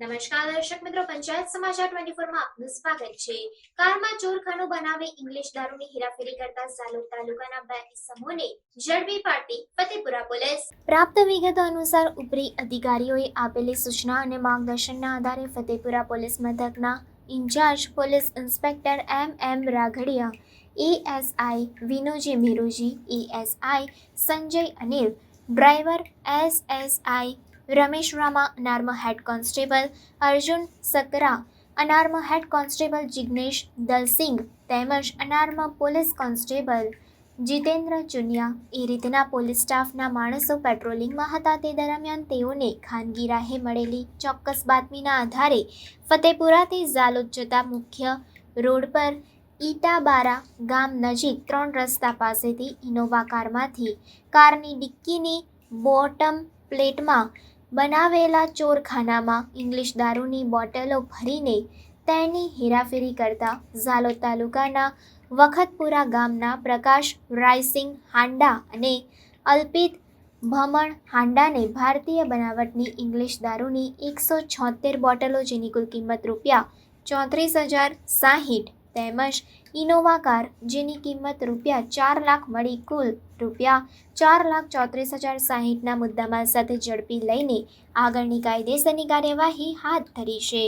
નમસ્કાર દર્શક મિત્રો, પંચાયત સમાચાર 24 માં આપનું સ્વાગત છે. કારમાં ચોરખાનું બનાવી ઇંગ્લિશ દારૂની હેરાફેરી કરતા ઝાલોદ તાલુકાના બે ઇસમોને ઝડપી પાડતી ફતેપુરા પોલીસ. પ્રાપ્ત વિગતો અનુસાર ઉપરી અધિકારીઓએ આપેલી સૂચના અને માર્ગદર્શનના આધારે ફતેપુરા પોલીસ મથકના incharge police inspector M M Raghadiya, ASI Vinoji Meruji, ASI Sanjay Anil, driver SSI Ramesh Rama, unarmed head constable Arjun Sakra, unarmed head constable Jignesh Dalsing તેમજ unarmed police constable Jitendra Chuniya. એ રીતના police સ્ટાફના માણસો પેટ્રોલિંગમાં હતા. તે દરમિયાન તેઓને ખાનગી રાહે મળેલી ચોક્કસ બાતમીના આધારે ફતેપુરાથી ઝાલોદ જતા મુખ્ય રોડ પર ઈટાબારા ગામ નજીક ત્રણ રસ્તા પાસેથી ઇનોવા કારમાંથી કારની ડિક્કીની બોટમ પ્લેટમાં બનાવેલા ચોરખાનામાં ઇંગ્લિશ દારૂની બોટલો ભરીને તેની હેરાફેરી કરતા ઝાલોદ તાલુકાના વખતપુરા ગામના પ્રકાશ રાયસિંગ હાંડા અને અલ્પિત ભમણ હાંડાને ભારતીય બનાવટની ઇંગ્લિશ દારૂની એકસો છોતેર બોટલો જેની કુલ કિંમત રૂપિયા ચોત્રીસ હજાર સાહીઠ તેમજ ઇનોવા કાર જેની કિંમત રૂપિયા ચાર લાખ મળી કુલ રૂપિયા ચાર લાખ ચોત્રીસ હજાર સાહીઠના મુદ્દામાલ સાથે ઝડપી લઈને આગળની કાયદેસરની કાર્યવાહી હાથ ધરી છે.